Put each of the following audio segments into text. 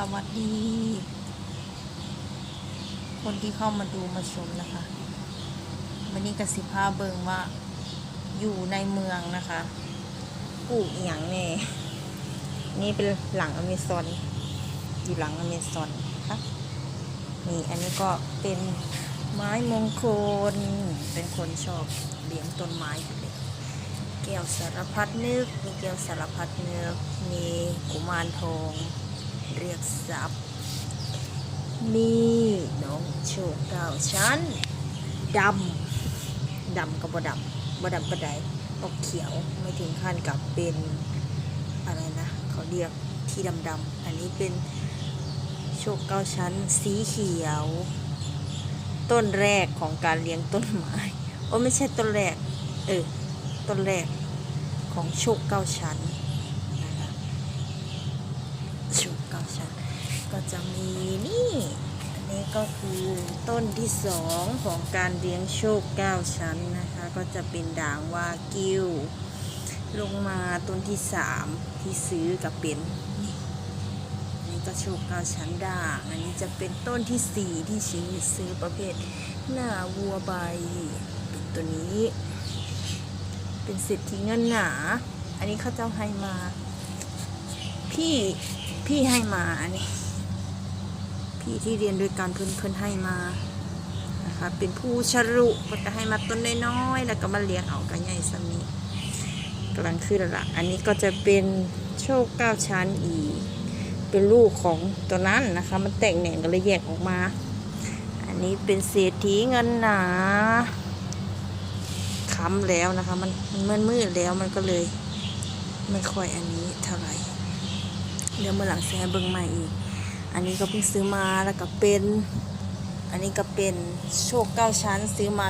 สวัสดี คนที่เข้ามาดูมาชมนะคะ วันนี้กสิภาเบิงว่า อยู่ในเมืองนะคะปลูกอย่างแน่นี่เป็นหลังอเมซอน อยู่หลังอเมซอนค่ะนี่อันนี้ก็เป็นไม้มงคล เป็นคนชอบเลี้ยงต้นไม้อยู่เลยแก้วสารพัดนึก มีแก้วสารพัดนึก มีกุมารทอง เรียกทรัพย์มีน้องโชคเก้าชั้นดำดำกับบดำบดำก็ไดออกเขียวไม่ถึงขั้นกับเป็นอะไรนะเขาเรียกที่ดำดำๆอันนี้เป็นโชคเก้าชั้น สีเขียว ต้นแรกของการเลี้ยงต้นไม้โอ้ไม่ใช่ต้นแรก เออต้นแรกของโชคเก้าชั้นนะคะโชค เก้าชั้นก็จะมีนี่ อันนี้ก็คือต้นที่สองของการเลี้ยงโชคเก้าชั้นนะคะ ก็จะเป็นด่างวากิวลงมาต้นที่สามที่ซื้อกับเป็นนี่นี่ก็โชคเก้าชั้นด่างอันนี้จะเป็นต้นที่สี่ที่ชิ้นซื้อประเภทหน้าวัวใบเป็นตัวนี้ เป็นเศรษฐีเงินหนา อันนี้เขาเจ้าให้มา พี่พี่ให้มาอันนี้พี่ที่เรียนด้วยกันเพื่อนเพื่อนให้มานะคะเป็นผู้ชรุก็จะให้มาต้นน้อยๆแล้วก็มาเลี้ยงเอากันใหญ่สำนี้กำลังขึ้นละอันนี้ก็จะเป็นโชคเก้าชั้นอีกเป็นลูกของตัวนั้นนะคะ มันแตกแหน่งก็เลยแยกออกมา อันนี้เป็นเศรษฐีเงินหนาค้ำแล้วนะคะ มันมันมืดๆแล้วมันก็เลย ไม่ค่อยอันนี้เท่าไหร่ เดี๋ยวเมื่อหลังแซเบิ้งใหม่อีก อันนี้ก็เพิ่งซื้อมาแล้วก็เป็น อันนี้ก็เป็นโชคเก้าชั้นซื้อมา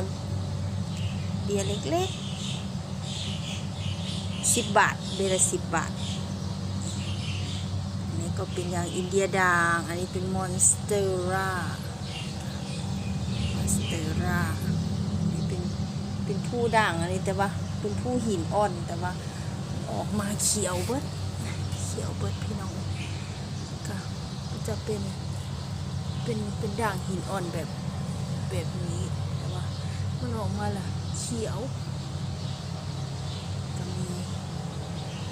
เบียร์เล็กๆสิบบาทเบียร์ละสิบบาทอันนี้ก็เป็นอย่างอินเดียด่าง อันนี้เป็นมอนสเตอร่ามอนสเตอร่าอันนี้เป็นเป็นผู้ด่างอะไรแต่ว่าเป็นผู้หินอ่อนแต่ว่าออกมาเขียวเบิด เขียวเบิดพี่น้องก็จะเป็นเป็นเป็นด่างหินอ่อนแบบแบบนี้แต่ว่ามันออกมาล่ะเขียวก็มี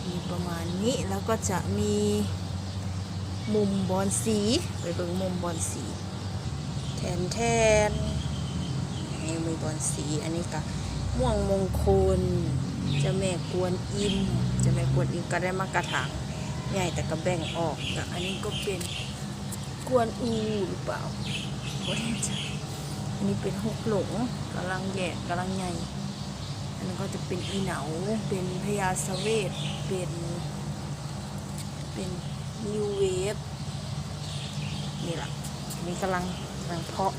มีประมาณนี้แล้วก็จะมีมุมบอลสีไปเบิ่งมุมบอลสี แทนแทนนี่มีบอลสีอันนี้ก็ม่วงมงคลจะแม่กวนอิมจะแม่กวนอิมก็ได้มากระถาง ใหญ่แต่ก็แบ่งออกแต่อันนี้ก็เป็นกวนอูหรือเปล่าไม่แน่ใจอันนี้เป็นหกหลงกำลังแยกกำลังใหญ่ อันนี้นก็จะเป็นอีเหนา เป็นพญาสเวทเป็น เป็นนิวเวฟนี่แหละอันนี้กำลังกำลังเพาะ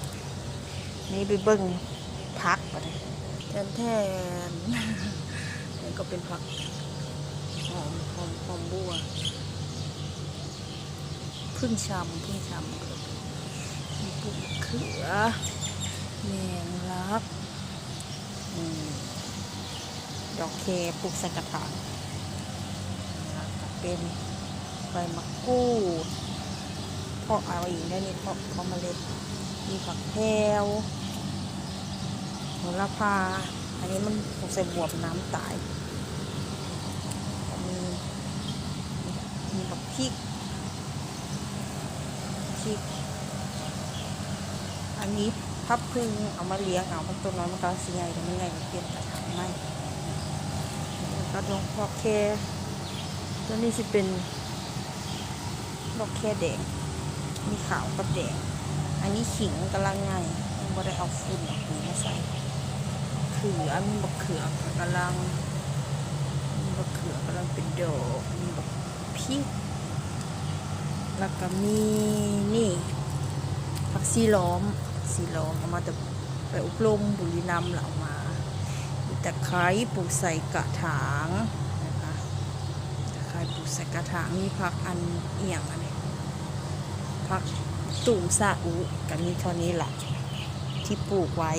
นี่ไปเบิ้งพักก่อนเลยแทนแทนนี่ก็เป็นผัก หอมหอมหอมบัวพึ่งชำพึ่งชำครับมีปลูกมเขือแมงลักดอกเคปลูกใส่กระถางเป็นใบมะกรูดเพาะเอาอีกได้นี่เพาะเพาะเมล็ดมีผักแพรวโหระพา อันนี้มันใส่บวบน้ำตาย มี มีผักพริกพริก อันนี้พับพึ่งเอามาเลี้ยงเอามันตัวน้อยมันก็สีใหญ่แต่ไม่ใหญ่เปลี่ยนกระถางไม่ก็ดอกดอกแค่ตัวนี้จะเป็นดอกแค่แดง มีขาวกับแดง อันนี้ขิงกำลังไงยังบ่ได้เอาฝุ่นออกมาใส่เขือมีบักเขือกำลังมีบักเขือกำลังเป็นดอก ริก แล้วก็มีนี่ผักซีล้อมซีล้อมเอามาแต่ไปอบรมบุรีรัมย์เหลามาตะไคร้ปลูกใส่กระถางนะคะตะไคร้ปลูกใส่กระถางมีผักอันเอียงอันนี้ผักตุ่มซาอุกันนี้เท่านี้แหละที่ปลูกไว้